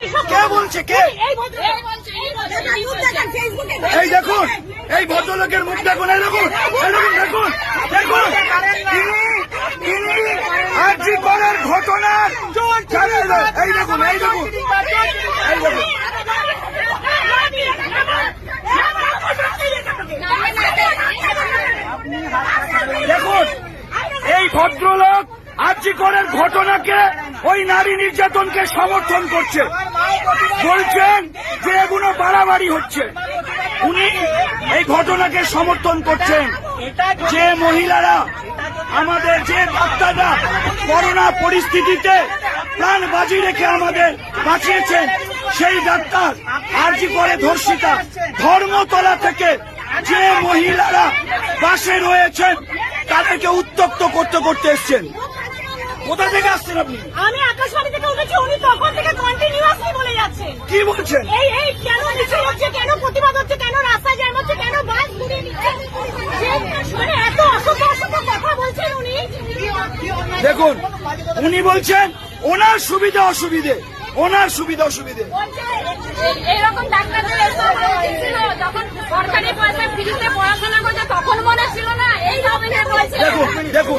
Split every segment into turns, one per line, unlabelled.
কে বলছে কে?
এই
দেখুন এই ভদ্রলোকের মুখ দেখুন এরকম দেখুন এই দেখুন দেখুন দেখুন। তিনি তিনি আরজি করার ঘটনা এই দেখুন এই দেখুন এই দেখুন। করার ঘটনাকে ওই নারী নির্যাতনকে সমর্থন করছে। বলছেন যে এগুলো বাড়াবাড়ি হচ্ছে। উনি এই ঘটনাকে সমর্থন করছেন যে মহিলারা আমাদের যে ডাক্তাররা করোনা পরিস্থিতিতে প্রাণ বাজি রেখে আমাদের বাঁচিয়েছেন, সেই ডাক্তার আরজি করে ধর্ষিতা। ধর্মতলা থেকে যে মহিলারা বাসে রয়েছেন, তাদেরকে উত্তক্ত করতে করতে এসছেন। কোথা থেকে আসছেন আপনি?
আমি আকাশবাণী থেকে উঠেছি উনি তখন থেকে কন্টিনিউয়াসলি বলে যাচ্ছেন।
কি বলছেন?
এই এই কেন মিছিল হচ্ছে কেন প্রতিবাদ হচ্ছে কেন রাস্তা জ্যাম হচ্ছে কেন বাস ঘুরিয়ে নিচ্ছে মানে এত অসভ্য অসভ্য কথা বলছেন উনি।
দেখুন উনি বলছেন ওনার সুবিধা অসুবিধে। ওনার সুবিধা অসুবিধে।
ডাক্তারদের যখন সরকারি পয়সায় ফ্রিতে পড়াশোনা করছে তখন মনে ছিল না এই
দেখুন, দেখুন।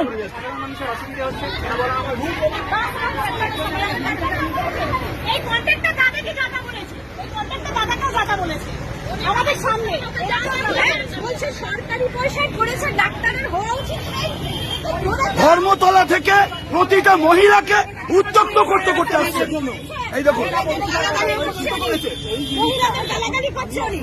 বলেছে। আমাদের সামনে। বলছে সরকারি পয়সায় করেছে ডাক্তারের হওয়া উচিত
ধর্মতলা থেকে প্রতিটা মহিলাকে উত্তক্ত করতে করতে আসছে। এই দেখুন।
মহিলাদের গালাগালি করছে উনি।